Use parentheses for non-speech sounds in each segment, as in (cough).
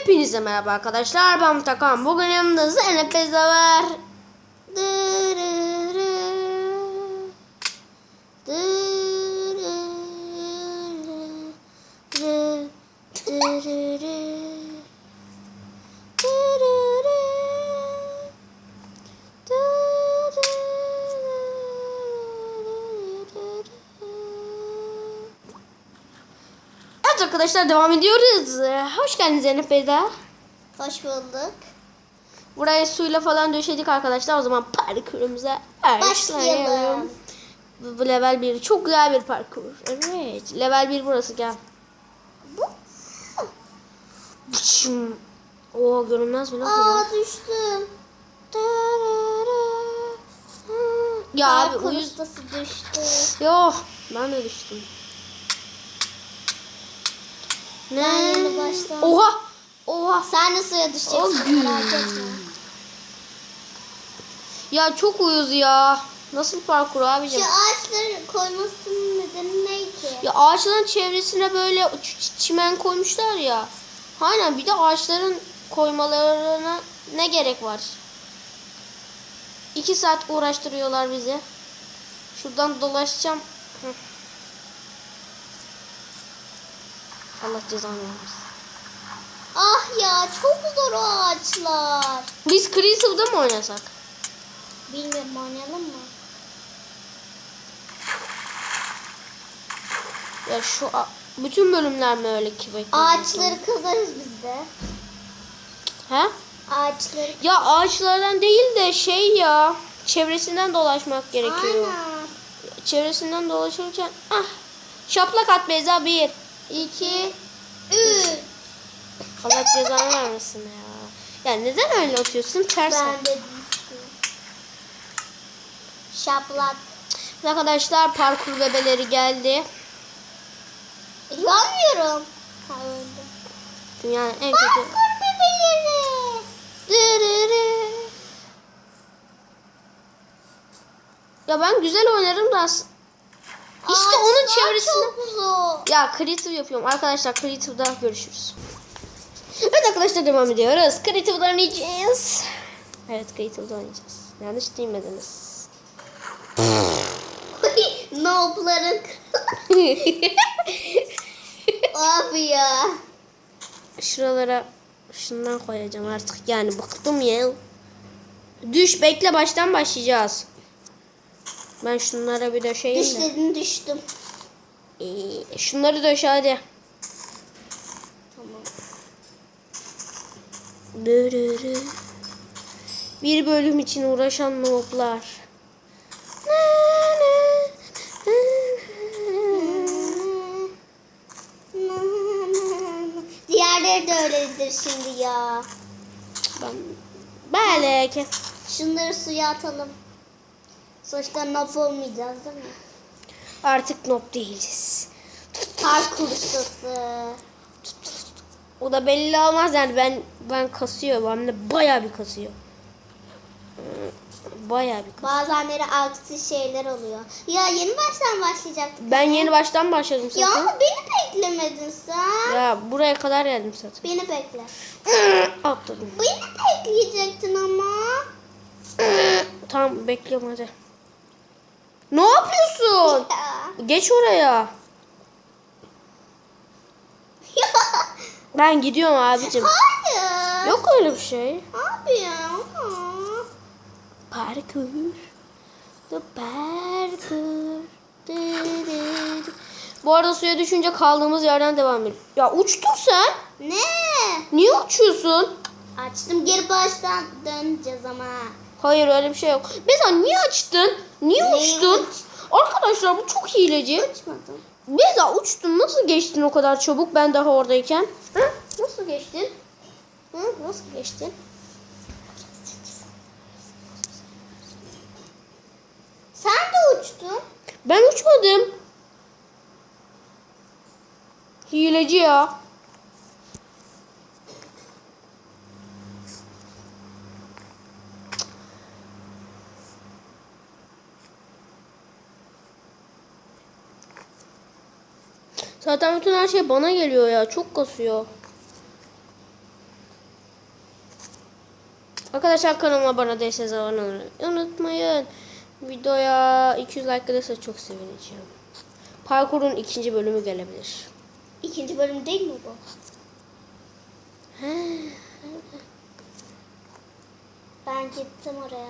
Hepinize merhaba arkadaşlar. Ben Takan. Bugün yanımda Zeynep Beyza var. Dırırı. Dırırı. Dırırı. Dırırı. Dırırı. Evet arkadaşlar devam ediyoruz. Hoş geldiniz Zeynep Beyza. Hoş bulduk. Buraya suyla falan döşedik arkadaşlar. O zaman parkurumuza başlayalım. Bu, level 1. Çok güzel bir parkur. Evet. Level 1 burası gel. Bu. Oo görünmez mi lan? Aa düştüm. Ya abi Parkur uyuz. ustası düştü. Yok. Ben de düştüm. Ne? Ben yeni Oha. Oha. Sen de suya düşeceksin gün. merak etme. Ya çok uyuz ya. Nasıl parkur abicim? Şu ağaçları koymasının nedeni ne ki? Ya ağaçların çevresine böyle çimen koymuşlar ya. Aynen bir de ağaçların koymalarına ne gerek var? İki saat uğraştırıyorlar bizi. Şuradan dolaşacağım. Heh. Allah cezanı vermesin. Ah ya çok zor o ağaçlar. Biz Crystal'da mı oynasak? Bilmiyorum oynayalım mı? Ya şu bütün bölümler mi öyle ki bekliyorsun? Ağaçları kazarız biz de. He? Ağaçları. Ya ağaçlardan değil de şey ya çevresinden dolaşmak gerekiyor. Aynen. çevresinden dolaşırken ah şaplak at Beyza bir iki Üç. Allah cezanı vermesin ya. Ya neden öyle atıyorsun ters. Ben de düştüm. Şaplak. Arkadaşlar parkur bebeleri geldi. Yanmıyorum. Ha öldüm. Dünyanın en kötü. Parkur bebeleri. Dırırı. Ya ben güzel oynarım da as- İşte onun Ağaçlar çevresinde çok zor. Ya Creative yapıyorum. Arkadaşlar Creative'da görüşürüz. Evet arkadaşlar devam ediyoruz. Creative'da oynayacağız. Evet Creative'da oynayacağız. Yanlış değmediniz. (laughs) Nobların. Abi (laughs) ya. Şuralara şundan koyacağım artık. Yani bıktım ya. Düş bekle baştan başlayacağız. Ben şunlara bir döşeyim Düş de. dedin düştüm. Ee, şunları döşe hadi. Tamam. Dırırı. Bir bölüm için uğraşan noblar. Diğerleri de öyledir şimdi ya. Ben belki. Şunları suya atalım. Sonuçta nob olmayacağız değil mi? Artık nob değiliz. Parkur ustası. O da belli olmaz yani ben ben kasıyor. Ben de bayağı bir kasıyor. Ee, Bayağı bir kasıyor. Bazenleri aksi şeyler oluyor. Ya yeni baştan başlayacaktık. Ben yeni baştan başladım Ya zaten. ama beni beklemedin sen. Ya buraya kadar geldim zaten. Beni bekle. (clears throat) Atladım. Beni bekleyecektin ama. (clears throat) Tamam bekliyorum hadi. Ne yapıyorsun? Ya. Geç oraya. Ben gidiyorum abicim. Hayır. Yok öyle bir şey. Abi ya. Parkur. The parkur. Bu arada suya düşünce kaldığımız yerden devam edelim. Ya uçtun sen. Ne? Niye uçuyorsun? Açtım geri baştan döneceğiz ama. Hayır öyle bir şey yok. Beza niye açtın? Niye Neyi uçtun? uç- Arkadaşlar bu çok hileci. Açmadım. Beza uçtun. Nasıl geçtin o kadar çabuk ben daha oradayken? Hı? Nasıl geçtin? Hı? Nasıl geçtin? Sen de uçtun. Ben uçmadım. Hileci ya. Zaten bütün her şey bana geliyor ya. Çok kasıyor. Arkadaşlar kanalıma abone değilseniz abone olmayı unutmayın. Videoya 200 like gelirse çok sevineceğim. Parkurun ikinci bölümü gelebilir. İkinci bölüm değil mi bu? Ben gittim oraya.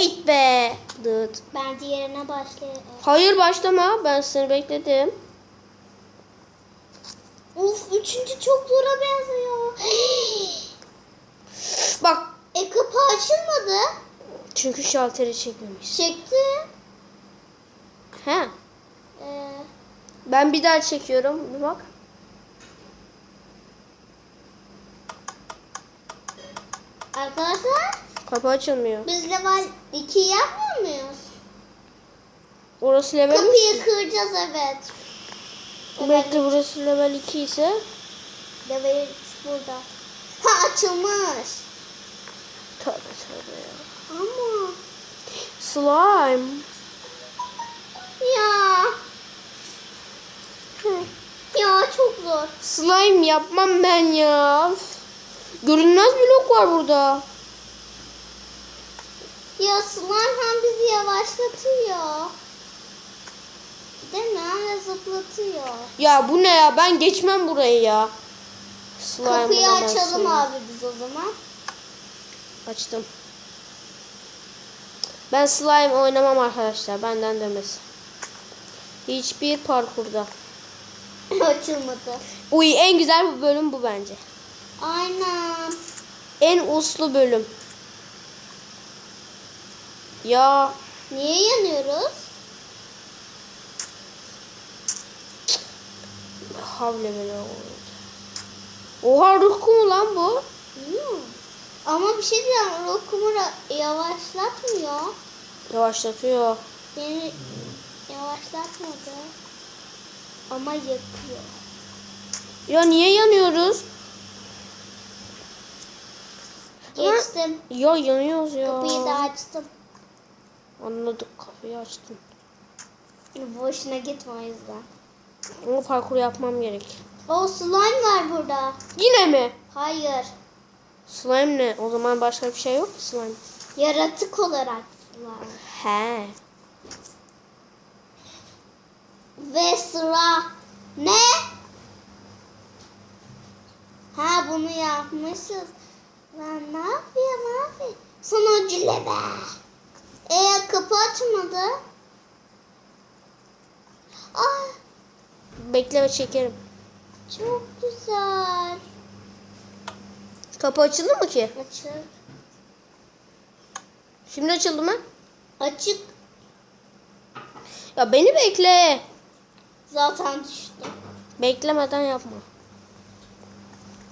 Hey be! Dıt. Ben diğerine başlayayım. Hayır başlama. Ben seni bekledim. Uf üçüncü çok zora benziyor. (gasps) Bak. e kapı açılmadı. Çünkü şalteri çekmemiş. Çekti. He. Ee, Ben bir daha çekiyorum. Bir bak. arkadaşlar Kapı açılmıyor. biz level 2 yapmıyor muyuz? Orası level mi? Kapıyı kıracağız evet. Bekle burası level 2 ise. Level burada. Ha açılmış. Tövbe tövbe ya. Ama Slime. ya. Ya çok zor. Slime yapmam ben ya. Görünmez blok var burada. Ya slime bizi yavaşlatıyor. Değil mi? Zıplatıyor. Ya bu ne ya? Ben geçmem burayı ya. Slime Kapıyı açalım abi biz o zaman. Açtım. Ben slime oynamam arkadaşlar. Benden demesin. Hiçbir parkurda. (coughs) Açılmadı. Uy en güzel bölüm bu bence. Aynen. En uslu bölüm. Ya Niye yanıyoruz? havle böyle oldu. Oha ruh kumu lan bu. Bilmiyorum. Ama bir şey diyeceğim. Rokumu yavaşlatmıyor. Yavaşlatıyor. Beni yavaşlatmadı. Ama yakıyor. Ya niye yanıyoruz? Geçtim. Ya yanıyoruz ya. Kapıyı da açtım. Anladık kapıyı açtım. Boşuna gitme o yüzden. Ama parkur yapmam gerek. O slime var burada. Yine mi? Hayır. Slime ne? O zaman başka bir şey yok mu slime? Yaratık olarak var. He. Ve sıra ne? Ha bunu yapmışız. Ben ne yapayım abi? Sonucu be. E kapı açmadı. Ah Bekle ve çekerim. çok güzel. Kapı açıldı mı ki? Açık. Şimdi açıldı mı? Açık. Ya beni bekle. Zaten düştü. Beklemeden yapma.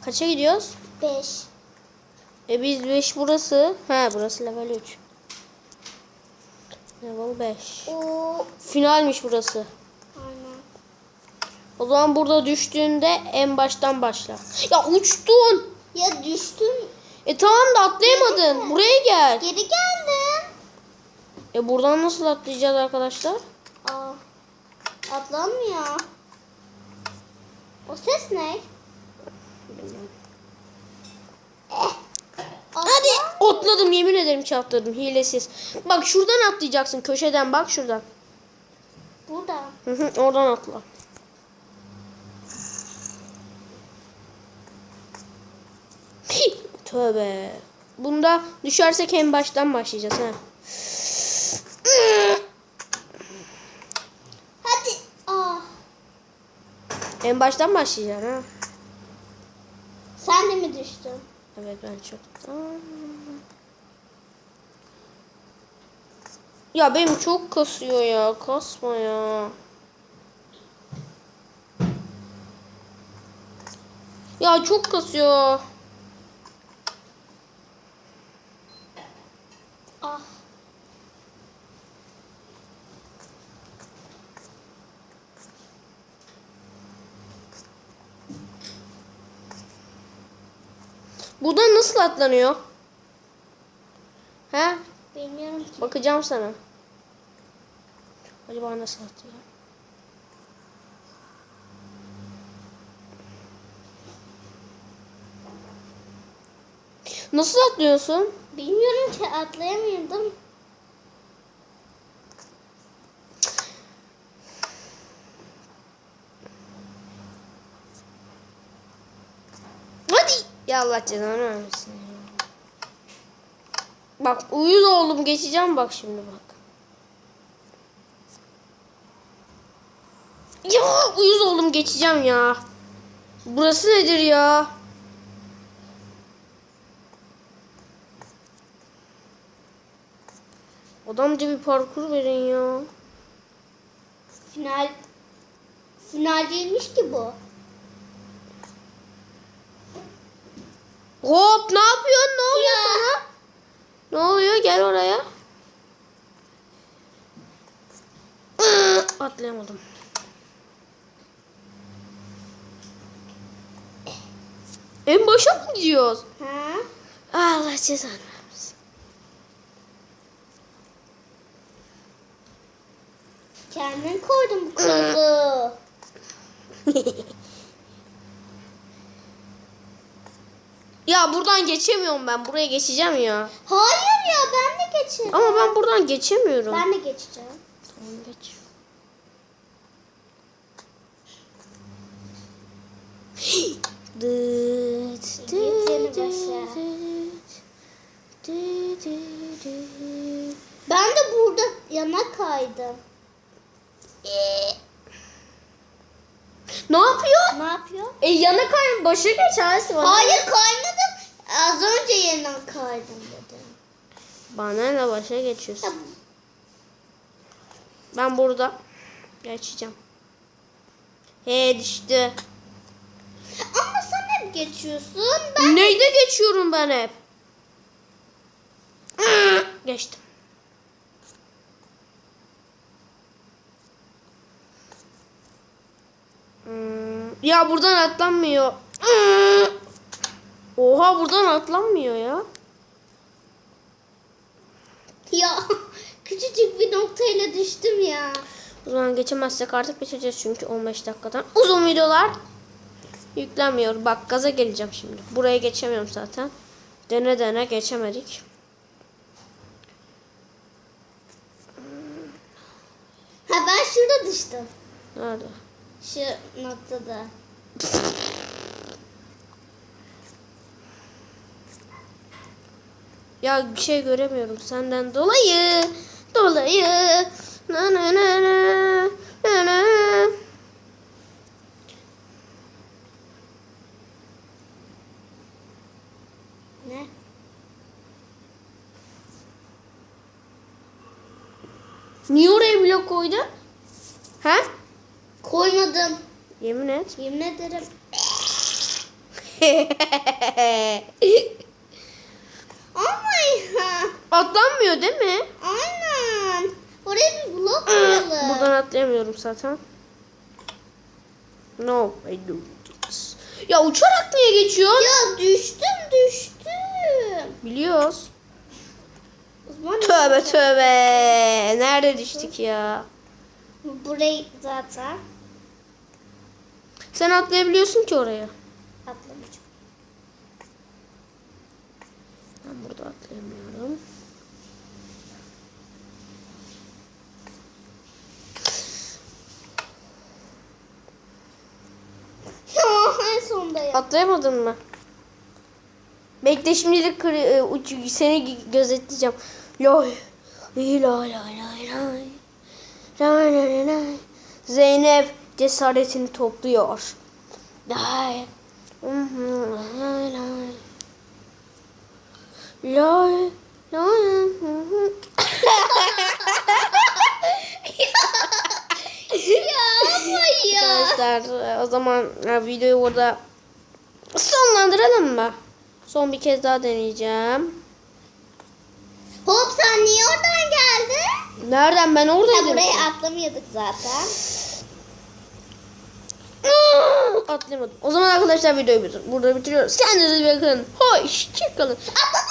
Kaça gidiyoruz? 5. E biz 5 burası. He burası level 3. Level 5. O Finalmiş burası. aynen. O zaman burada düştüğünde en baştan başla. Ya uçtun. Ya düştüm. E tamam da atlayamadın. Buraya gel. Geri geldim. E buradan nasıl atlayacağız arkadaşlar? Aa, atlanmıyor. O ses ne? Eh, Atladım yemin ederim çarptırdım hilesiz. Bak şuradan atlayacaksın köşeden bak şuradan. Burada. Hı hı, oradan atla. Tövbe. Bunda düşersek en baştan başlayacağız ha. Hadi. Ah, En baştan başlayacaksın ha. sen de mi düştün? Evet ben çok. Ya benim çok kasıyor ya. Kasma ya. Ya çok kasıyor. Ah. Buradan nasıl atlanıyor? He? Bilmiyorum ki. Bakacağım sana. Acaba nasıl atıyor? Nasıl atlıyorsun? Bilmiyorum ki atlayamıyordum. Ya Allah cezanı vermesin. Bak uyuz oldum geçeceğim bak şimdi bak. Ya uyuz oldum geçeceğim ya. Burası nedir ya? Adamca bir parkur verin ya. Final final değilmiş ki bu. Hop ne yapıyorsun? Ne oluyor Ya. sana? Ne oluyor? Gel oraya. Atlayamadım. En başa mı gidiyoruz? Ha? Allah cezanı vermesin. Kendin koydun bu kuralı. (laughs) (laughs) ya buradan geçemiyorum ben. Buraya geçeceğim ya. Hayır ya ben de geçerim. Ama ben buradan geçemiyorum. Ben de geçeceğim. Tamam geç. Dıt, dıt, dıt. Ben de burada yana kaydım. Ne yapıyor? Ne yapıyor? E yana kay başa geç Asi bana. Hayır kaymadım. Az önce yana kaydım dedim. Bana ne başa geçiyorsun? Ya, Ben burada geçeceğim. He düştü. ama sen hep geçiyorsun. Ben Neyde geçiyorum ben hep? (clears throat) Geçtim. Hmm, Ya buradan atlanmıyor. (clears throat) Oha buradan atlanmıyor ya. ya (laughs) küçücük bir noktayla düştüm ya. O zaman geçemezsek artık geçeceğiz çünkü 15 dakikadan uzun videolar yüklenmiyor. Bak gaza geleceğim şimdi. Buraya geçemiyorum zaten. Dene dene geçemedik. Ha ben şurada düştüm. Nerede? Şu noktada. (laughs) Ya bir şey göremiyorum senden dolayı. Dolayı. Na na na na. Na na. Ne? Niye oraya blok koydun? He? Koymadım. Yemin et. Yemin ederim. (laughs) Atlanmıyor değil mi? Aynen. Oraya bir blok koyalım. Buradan atlayamıyorum zaten. No, I do this. Ya uçarak niye geçiyorsun? Ya düştüm düştüm. Biliyoruz. O zaman Tövbe tövbe. Nerede düştük ya? Burayı zaten Sen atlayabiliyorsun ki oraya. atlamayacağım. Ben burada atlayamıyorum. Ya ya. Atlayamadın mı? Bekle şimdilik e, seni gözetleyeceğim. Loy. Lay lay lay lay. Lay lay lay. Zeynep cesaretini topluyor. Lay. Lay. Lay. hı hı. ya ya. Arkadaşlar o zaman e, videoyu burada sonlandıralım mı? Son bir kez daha deneyeceğim. Hop sen niye oradan geldin? Nereden ben oradaydım. buraya atlamıyorduk zaten. Atlayamadım. O zaman arkadaşlar videoyu burada bitiriyoruz. Kendinize iyi bakın. Hoşçakalın. Atla